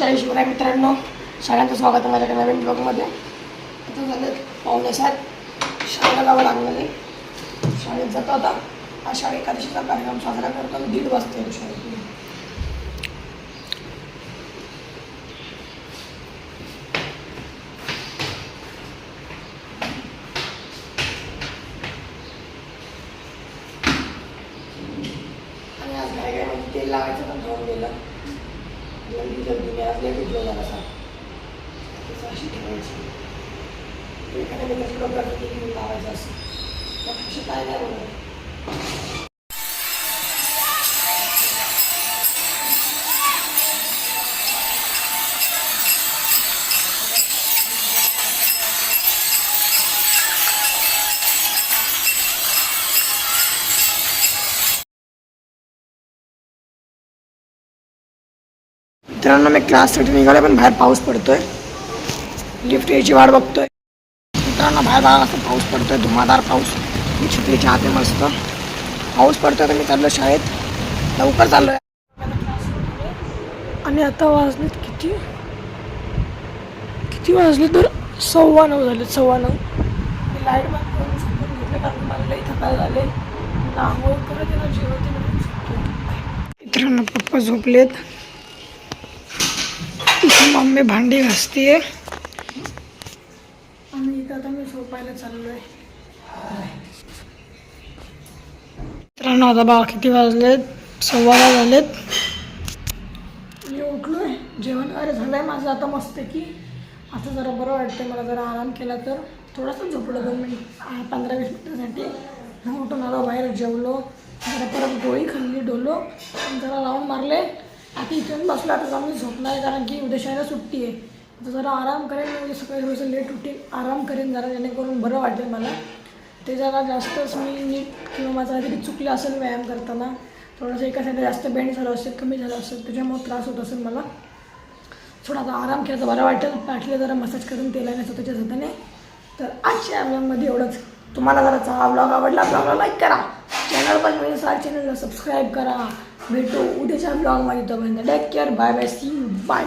जय शिवराय मित्रांनो सगळ्यांचं स्वागत आहे माझ्या नवीन ब्लॉगमध्ये आता झालं पावणे सात. शाळेला जावं लागलं शाळेत जातो आता. आषाढ एकादशीचा कार्यक्रम साजरा करतो आणि दीड वाजता येतो शाळेत. आणि आज काय काय म्हणजे तेल लावायचं पण ठेवून दिलं जल्दी जल्दी मी आज लेट उठलो जरासा त्याचं अशी ठेवायची एखाद्या वेळेस डोक्यात घेऊन लावायचं असं मग काय नाही बोलत मित्रांनो मी क्लाससाठी निघाले पण बाहेर पाऊस पडतोय. लिफ्ट यायची वाट बघतोय. मित्रांनो बाहेर असं पाऊस पडतोय धुमादार पाऊस. मी छत्रीच्या हाते मस्त. पाऊस पडतोय तर मी चाललो शाळेत. लवकर चाललोय. आणि आता वाजलेत किती? किती वाजले तर सव्वा नऊ झाले सव्वा नऊ. लाइट घेतलं कारण मला लई थकायला झाले आंघोळ करत मित्रांनो पप्पा झोपलेत. मम्मी भांडी घासतीये. आणि इथं आता मी झोपायला चाललोय. मित्रांनो आता बघा किती वाजलेत? सव्वा दहा झालेत. मी उठलोय. जेवण वगैरे झालंय माझं आता मस्त की आता जरा बरं वाटतंय मला जरा आराम केला तर. थोडंसं झोपलो दोन मिनिट पंधरा वीस मिनिटासाठी. मग उठून आलो बाहेर जेवलो. जरा परत गोळी खाल्ली डोलो. आणि जरा राऊंड मारले. आता इथून बसला तर जाऊन मी झोपणार आहे कारण की उद्या शाळेला सुट्टी आहे. तर जरा आराम करेन म्हणजे सकाळी थोडंसं लेट उठेन आराम करेन जरा जेणेकरून बरं वाटेल मला. ते जरा जास्तच मी नीट किंवा माझं काहीतरी चुकलं असेल व्यायाम करताना थोडंसं एका साईडला जास्त बेंड झालं असेल कमी झालं असेल त्याच्यामुळे त्रास होत असेल मला. थोडा आता आराम केला तर बरं वाटेल पाठले जरा मसाज करून तेलाने स्वतःच्या हाताने. तर आजच्या ब्लॉगमध्ये एवढंच. तुम्हाला जरा चांगला ब्लॉग आवडला ब्लॉगला लाईक करा. चॅनल पण म्हणजे चॅनलला सबस्क्राईब करा. भेटू. उद्याच्या ब्लॉगमध्ये तोपर्यंत take care bye bye see bye